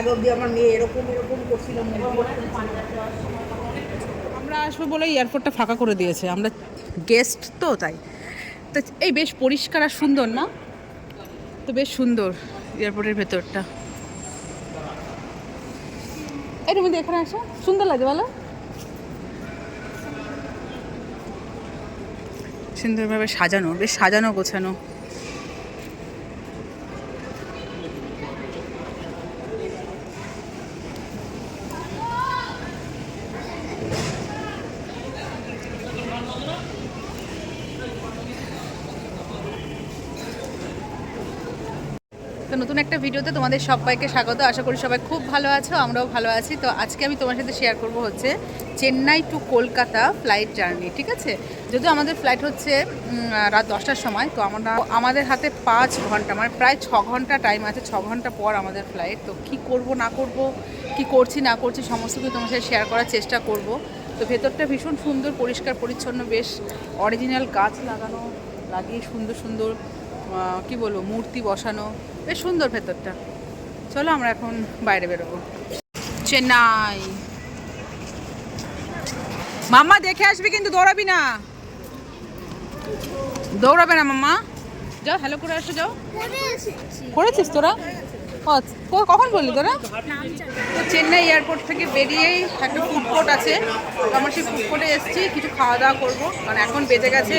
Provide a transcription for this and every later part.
আগে আমার মেয়ে এরকম এরকম আমরা আসব বলে এয়ারপোর্টটা ফাঁকা করে দিয়েছে। আমরা গেস্ট তো তাই। তো এই বেশ পরিষ্কার আর সুন্দর, না? তো বেশ সুন্দর এয়ারপোর্টের ভেতরটা। এই তুমি এখানে আসো। সুন্দর লাগে, বলো। সুন্দরভাবে সাজানো, বেশ সাজানো গোছানো। তো নতুন একটা ভিডিওতে তোমাদের সবাইকে স্বাগত। আশা করি সবাই খুব ভালো আছো, আমরাও ভালো আছি। তো আজকে আমি তোমার সাথে শেয়ার করব হচ্ছে Chennai to Kolkata flight journey ঠিক আছে? যদিও আমাদের ফ্লাইট হচ্ছে রাত দশটার সময়, তো আমরা আমাদের হাতে পাঁচ ঘণ্টা মানে প্রায় ছ ঘণ্টা টাইম আছে, ছ ঘণ্টা পর আমাদের ফ্লাইট তো কি করব, না করব, কি করছি, না করছি, সমস্ত কিছু তোমার সাথে শেয়ার করার চেষ্টা করব। তো ভেতরটা ভীষণ সুন্দর, পরিষ্কার, পরিচ্ছন্ন, বেশ অরিজিনাল গাছ লাগানো, লাগিয়ে সুন্দর সুন্দর কি বলব, মূর্তি বসানো বেশ সুন্দর ভেতরটা। চলো আমরা এখন বাইরে বেরোবো। চেন্নাই। মাম্মা দেখে আসবি কিন্তু দৌড়াবি না। দৌড়াবে না মাম্মা। যাও হ্যালো করে আসো, যাও। করেছিস তোরা? কখন বললি তোরা? তো চেন্নাই এয়ারপোর্ট থেকে বেরিয়েই একটা ফুড কোর্ট আছে। আমরা সেই ফুড কোর্টে এসেছি, কিছু খাওয়া দাওয়া করব। কারণ এখন বেজে গেছে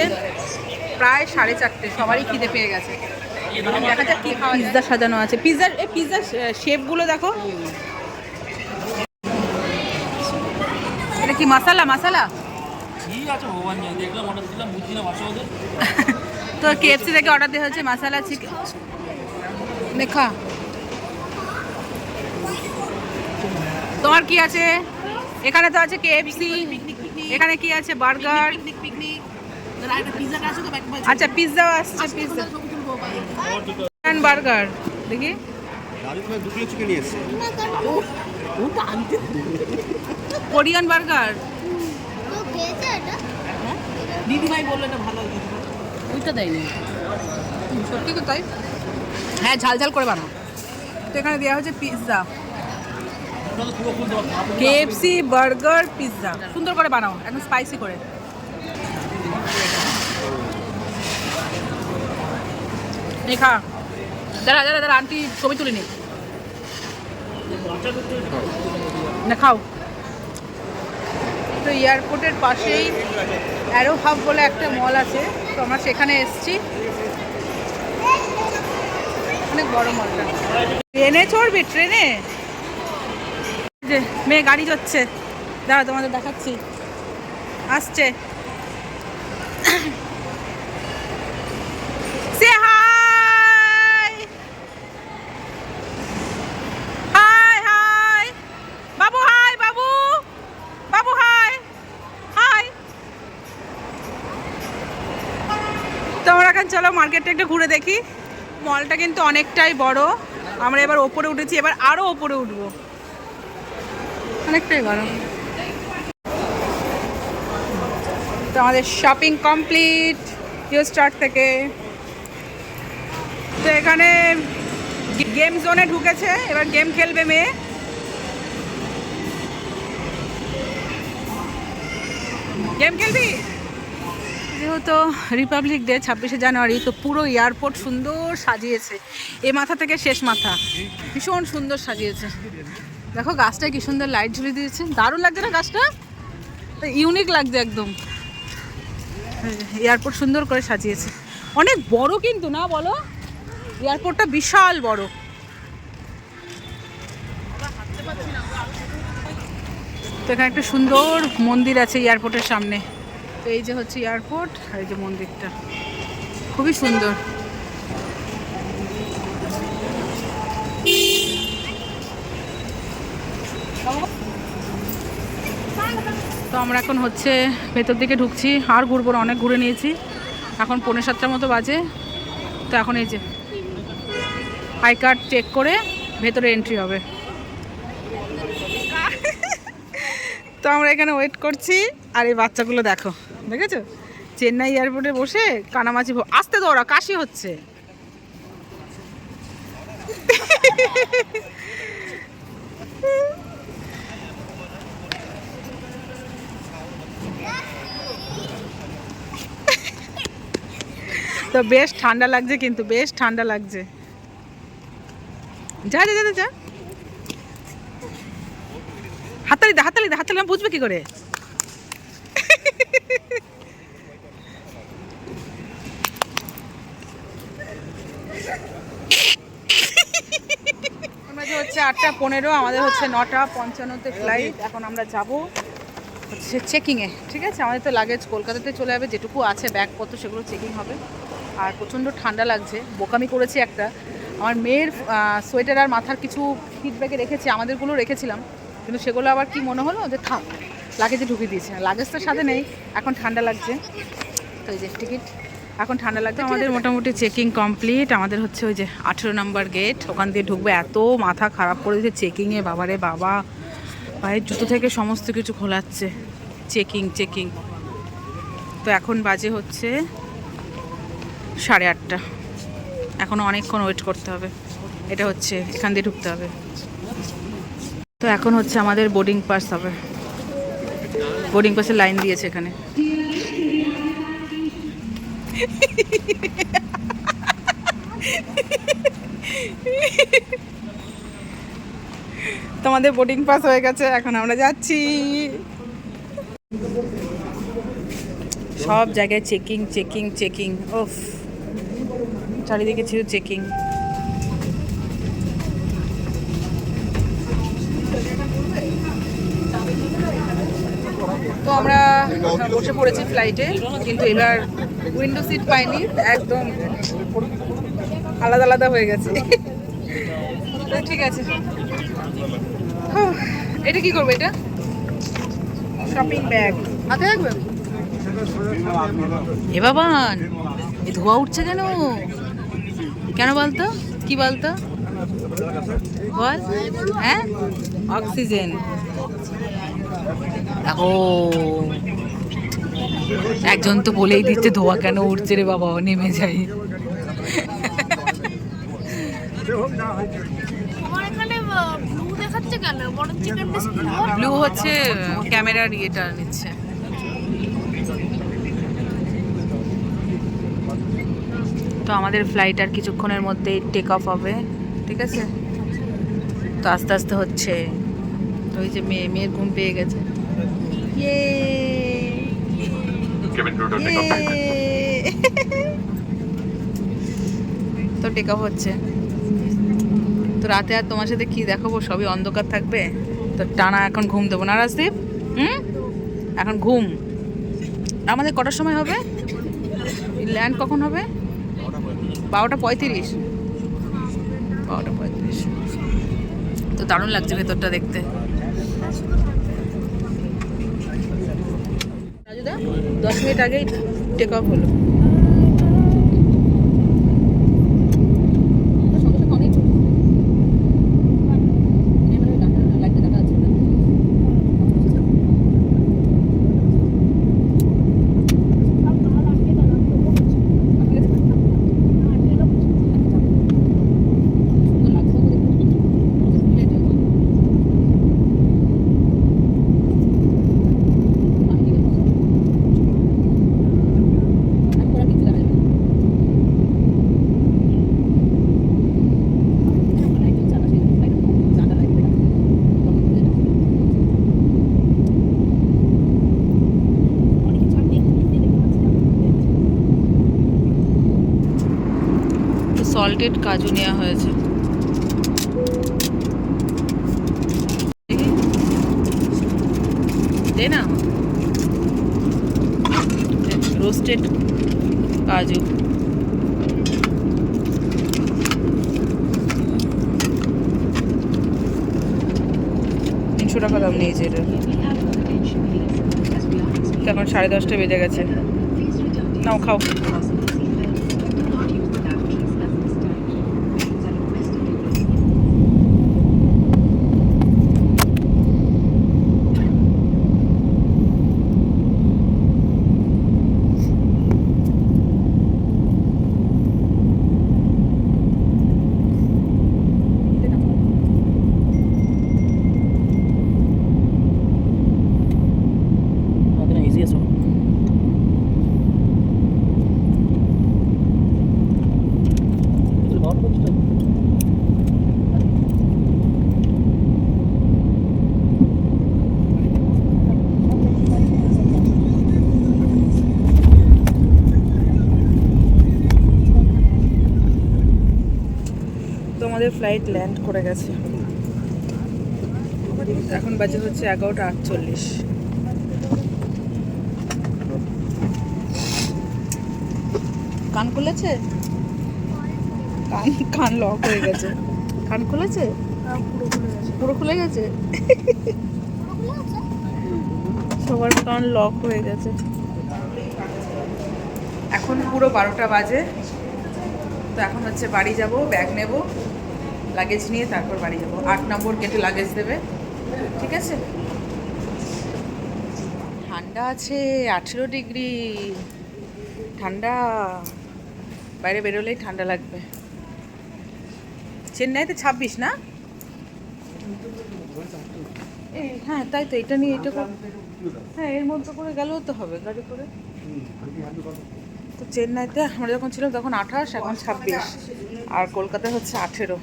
প্রায় সাড়ে চারটে, সবারই খিদে পেয়ে গেছে। দেখা যাক কি পিৎজা সাজানো আছে। পিৎজার এই পিৎজার শেপগুলো দেখো। এটা কি মশালা? মশালা? তো কেএফসি থেকে অর্ডার দেওয়া হচ্ছে মশালা চিকেন লেখা তোমার কি আছে? এখানে তো আছে কেএফসি এখানে কি আছে বার্গার? আচ্ছা পিৎজাও আসছে পিৎজা বার্গার দেখি। কোরিয়ান বার্গার দিদিভাই বলল না ভালো ওইটা দেয়নি। সত্যি তো তাই? হ্যাঁ ঝাল ঝাল করে বানাও। তো এখানে দেওয়া হচ্ছে পিৎজা কেএফসি বার্গার পিৎজা সুন্দর করে বানাও একদম স্পাইসি করে। এই খা দাঁড়া দাঁড়া দাঁড়া, আন্টি ছবি তুলে নি। না খাও তো এয়ারপোর্টের পাশেই অ্যারো হাব বলে একটা মল আছে, তো আমরা সেখানে এসেছি। অনেক বড় মলটা। ট্রেনে চড়বি, ট্রেনে? যে, মেয়ে গাড়ি যাচ্ছে দাঁড়া, তোমাদের দেখাচ্ছি। আসছে। সে হাই হাই হাই বাবু হাই বাবু বাবু হাই হাই তোমরা এখন চলো মার্কেটটা একটু ঘুরে দেখি। মলটা কিন্তু অনেকটাই বড়। আমরা এবার ওপরে উঠেছি, এবার আরও ওপরে উঠবো। অনেকটাই গরম তো আমাদের শপিং কমপ্লিট স্টার্ট থেকে। তো এখানে গেম জোনে ঢুকেছে, এবার গেম খেলবে মেয়ে। গেম খেলবি? যেহেতু রিপাবলিক ডে ছাব্বিশে জানুয়ারি তো পুরো এয়ারপোর্ট সুন্দর সাজিয়েছে। এ মাথা থেকে শেষ মাথা। ভীষণ সুন্দর সাজিয়েছে। দেখো, গাছটায় কি সুন্দর লাইট ঝুলিয়ে দিয়েছে। দারুণ লাগছে না গাছটা? ইউনিক লাগছে একদম। এয়ারপোর্ট সুন্দর করে সাজিয়েছে। অনেক বড় কিন্তু না বলো? এয়ারপোর্টটা বিশাল বড়। তো এখানে একটা সুন্দর মন্দির আছে এয়ারপোর্টের সামনে। তো এই যে হচ্ছে এয়ারপোর্ট আর এই যে মন্দিরটা। খুবই সুন্দর। তো আমরা এখন হচ্ছে ভেতর দিকে ঢুকছি। আর ঘুরবো অনেক ঘুরে নিয়েছি। এখন পৌনে সাতটার মতো বাজে। তো এখন এই যে আই কার্ড চেক করে ভেতরে এন্ট্রি হবে। তো আমরা এখানে ওয়েট করছি আর এই বাচ্চাগুলো দেখো দেখেছ? চেন্নাই এয়ারপোর্টে বসে কানামাছি আসতে তো ওরা কাশি হচ্ছে। তো বেশ ঠান্ডা লাগছে কিন্তু বেশ ঠান্ডা লাগছে। যা যা যা যা, দে। হাতালি দে হাতালি বুঝবে কি করে? হচ্ছে আটটা পনেরো, আমাদের হচ্ছে নটা পঞ্চান্নতে ফ্লাইট এখন আমরা যাব হচ্ছে চেকিংয়ে ঠিক আছে? আমাদের তো লাগেজ কলকাতাতে চলে যাবে, যেটুকু আছে ব্যাগপত্র সেগুলো চেকিং হবে। আর প্রচণ্ড ঠান্ডা লাগছে, বোকামি করেছি একটা। আমার মেয়ের সোয়েটার আর মাথার কিছু ফিডব্যাকে রেখেছি, আমাদেরগুলো রেখেছিলাম। কিন্তু সেগুলো আবার কি মনে হলো যে থাক লাগেজে ঢুকিয়ে দিয়েছে। লাগেজ তো সাথে নেই, এখন ঠান্ডা লাগছে। তো এই যে টিকিট এখন ঠান্ডা লাগছে। আমাদের মোটামুটি চেকিং কমপ্লিট আমাদের হচ্ছে ওই যে আঠেরো নম্বর গেট ওখান দিয়ে ঢুকবে। এত মাথা খারাপ করে দিয়েছে চেকিংয়ে বাবারে বাবা। পায়ের জুতো থেকে সমস্ত কিছু খোলাচ্ছে। চেকিং চেকিং তো এখন বাজে হচ্ছে সাড়ে আটটা। এখনও অনেকক্ষণ ওয়েট করতে হবে। এটা হচ্ছে, এখান দিয়ে ঢুকতে হবে। তো এখন হচ্ছে আমাদের বোর্ডিং পাস হবে। বোর্ডিং পাসের লাইন দিয়েছে এখানে। তোমাদের বোর্ডিং পাস হয়ে গেছে, এখন আমরা যাচ্ছি। সব জায়গায় চেকিং চেকিং চেকিং ওফ চারিদিকে ছিল চেকিং বসে পড়েছি ফ্লাইটে কিন্তু এবার উইন্ডো সিট পাইনি, একদম আলাদা আলাদা হয়ে গেছে। ঠিক আছে। এটা কি করব এটা? শপিং ব্যাগ হাতে রাখবেন এ বাবান এ ধোয়া উঠছে কেন? কেন বলতো? কি বলতো? বল। হ্যাঁ? অক্সিজেন। দেখো একজন তো বলেই দিচ্ছে ধোয়া কেন উঠছে রে বাবা? নেমে যাই। ব্লু হচ্ছে ক্যামেরার ইয়েটা নিচ্ছে। তো আমাদের ফ্লাইট আর কিছুক্ষণের মধ্যেই টেক অফ হবে ঠিক আছে? তো আস্তে আস্তে হচ্ছে। তো ওই যে মেয়ে মেয়ের ঘুম পেয়ে গেছে। ইয়ে তো টেক অফ হচ্ছে। তো রাতে আর তোমার সাথে কি দেখাবো? সবই অন্ধকার থাকবে। তো টানা এখন ঘুম দেবো। না, রাজদীপ? হুম? এখন ঘুম। আমাদের কটার সময় হবে? ল্যান্ড কখন হবে? বারোটা পঁয়ত্রিশ। বারোটা পঁয়ত্রিশ। তো দারুণ লাগছে ভেতরটা দেখতে। দশ মিনিট আগেই টেক অফ হলো সঙ্গে সঙ্গে অনেক ছোট। এবারে ডাটা লাইটটা দেখা যাচ্ছে না। সুন্দর লাগছে তো দেখতে। ফুলের জন্য। পাখি দেখো। এখন আর কিছু দেখা যাবে না। লাইট জ্বলছে আকাশে, লাইট ডাটা লাইট দেখা যাচ্ছে। তখন বুঝে যাবে। একটু সল্টেড কাজু নেওয়া হয়েছে দে না। রোস্টেড কাজু। তিনশো টাকা দাম নিয়েছে এটা। এখন সাড়ে দশটা বেজে গেছে। নাও খাও। ফ্লাইট ল্যান্ড করে গেছে। এখন বাজে হচ্ছে এগারোটা আটচল্লিশ। কান খুলেছে? কান কান লক হয়ে গেছে। কান খুলেছে? পুরো খুলে গেছে? সবার কান লক হয়ে গেছে। এখন পুরো বারোটা বাজে। তো এখন হচ্ছে বাড়ি যাব ব্যাগ নেব। লাগেজ নিয়ে তারপর বাড়ি যাব। আট নম্বর গেটে লাগেজ দেবে। ঠিক আছে? ঠান্ডা আছে, আঠেরো ডিগ্রি। ঠান্ডা। বাইরে বেরোলেই ঠান্ডা লাগবে। চেন্নাইতে ছাব্বিশ না? হ্যাঁ তাই তো, এটা নিয়ে এটা হ্যাঁ এর মধ্যে করে গেলেও তো হবে, গাড়ি করে। তো চেন্নাইতে আমরা যখন ছিলাম তখন আঠাশ, এখন ছাব্বিশ। আর কলকাতায় হচ্ছে আঠেরো।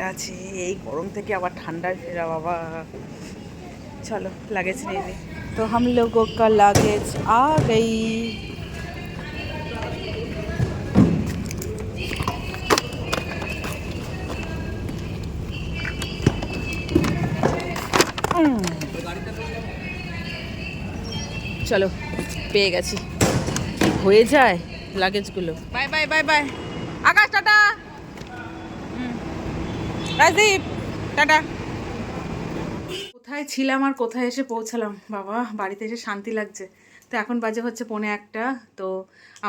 ঠান্ডা আছে এই গরম থেকে আবার ঠান্ডায় ফেরা বাবা চলো লাগেজ নিয়ে নিই তো हम लोगों का लगेज आ गई উম। চলো পেয়ে গেছি কি হয়ে যায় লাগেজগুলো bye bye bye bye Akash tata hmm. Rajdeep, tata. কোথায় ছিলাম আর কোথায় এসে পৌঁছালাম? বাবা, বাড়িতে এসে শান্তি লাগছে। তো এখন বাজে হচ্ছে পৌনে একটা, তো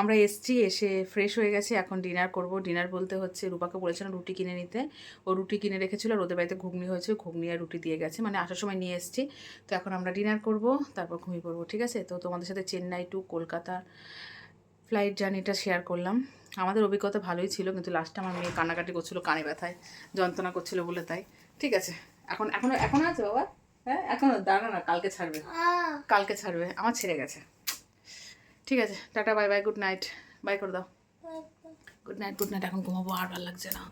আমরা এসছি, এসে ফ্রেশ হয়ে গেছে। এখন ডিনার করব। ডিনার বলতে হচ্ছে রূপাকে বলেছিলাম রুটি কিনে নিতে। ও রুটি কিনে রেখেছিল আর বাড়িতে ঘুগনি হয়েছে। ঘুগনি আর রুটি দিয়ে গেছে। মানে আসার সময় নিয়ে এসছি। তো এখন আমরা ডিনার করব, তারপর ঘুমিয়ে পড়ব, ঠিক আছে? তো তোমাদের সাথে চেন্নাই টু কলকাতা ফ্লাইট জার্নিটা শেয়ার করলাম। আমাদের অভিজ্ঞতা ভালোই ছিল কিন্তু লাস্টে আমার মেয়ে কান্নাকাটি করছিল কানে ব্যথায় যন্ত্রণা করছিল বলে তাই। ঠিক আছে এখন এখনও এখনও আছে বাবা? হ্যাঁ এখনও? দাঁড়া না কালকে ছাড়বে। কালকে ছাড়বে আমার ছেড়ে গেছে। ঠিক আছে tata bye bye good night bye করে দাও। গুড নাইট গুড নাইট এখন ঘুমাবো আর ভালো লাগছে না।